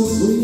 Jesus,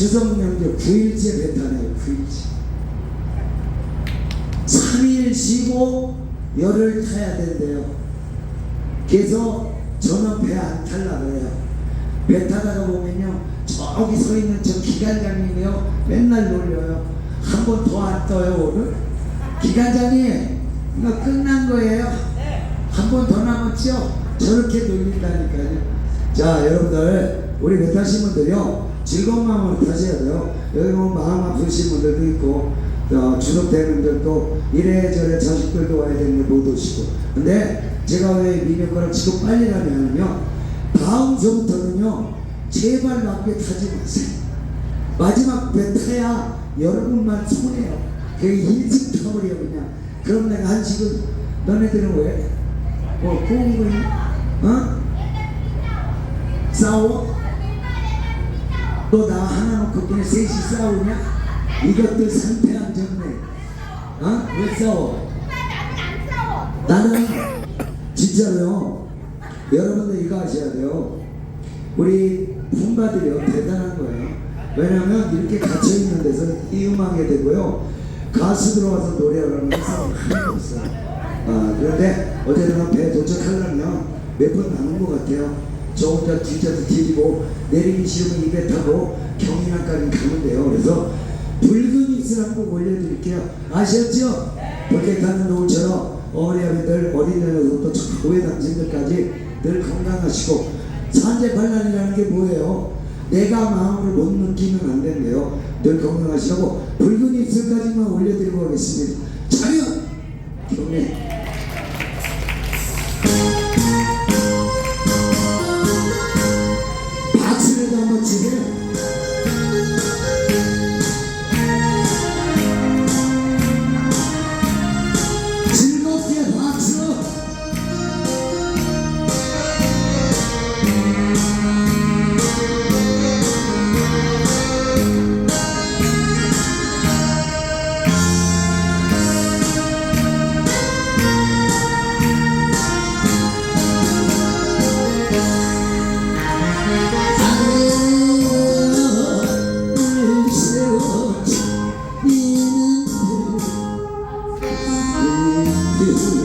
명절 9일째 배타네요 9일째. 3일 쉬고 열흘 타야 된대요. 그래서 저는 배 안 탈라 그래요. 배 타다가 보면요 저기 서 있는 저 기관장님이요 맨날 놀려요. 한 번 더 안 떠요 오늘? 기관장님 이거 끝난 거예요? 한 번 더 남았죠? 저렇게 놀린다니까요. 자 여러분들 우리 배 타신 분들요 즐거운 마음으로 타셔야 돼요 여기 보면 마음 아프신 분들도 있고 어, 주석되는 분들도 이래저래 자식들도 와야 되는데 못 오시고 근데 제가 왜 미명거를 지금 빨리 가냐면요 다음서부터는요 제발 밖에 타지 마세요 마지막 배 타야 여러분만 손해요 그 일찍 타버려 그냥 그럼 내가 한 시간 너네들은 왜? 뭐 구운 거니? 어? 싸워? 너 나 하나 놓고 그냥 셋이 싸우냐? 이것들 상태 안 좋네 어? 왜 싸워? 나는 진짜로요. 여러분들 이거 아셔야 돼요. 우리 품바들이요. 대단한 거예요. 왜냐면 이렇게 갇혀 있는 데서 이 음악에 되고요. 가수 들어와서 노래하는 사람 하나도 없어요. 아, 그런데 어제는 배 도착하려면 몇 번 남은 것 같아요 저 혼자 뒤져서 뒤지고 내리기 싫으면 입에 타고 경인항까지 가면 돼요 그래서 붉은 입술 한번 올려드릴게요 아셨죠? 붉게 타는 노을처럼 어머니 아버지들 어린애들부터 고회 당신들까지 늘 건강하시고 산재반란이라는 게 뭐예요? 내가 마음으로 못 느끼면 안 된대요. 늘 건강하시라고 붉은 입술까지만 올려드리고 가겠습니다. 차렷! 경례 this.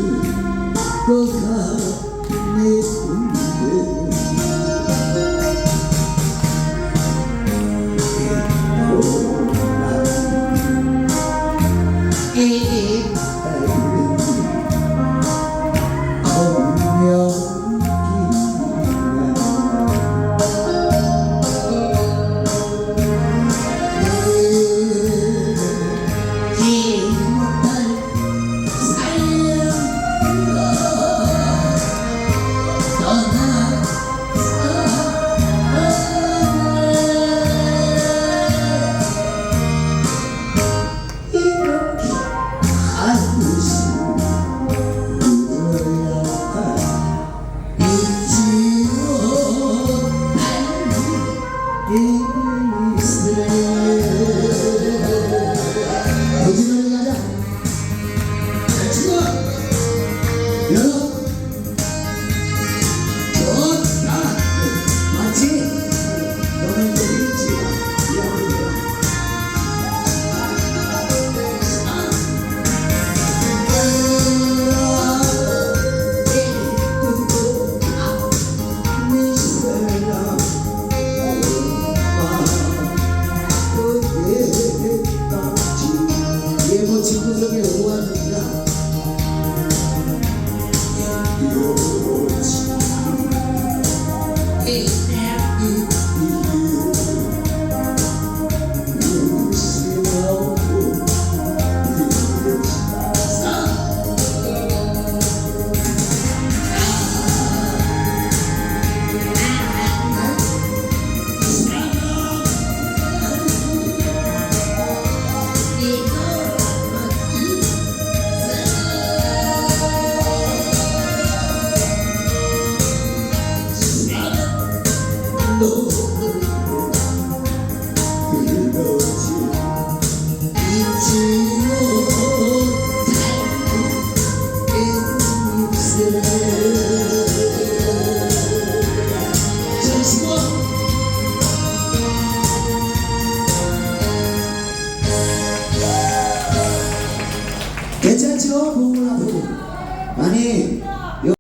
最后机会都没有了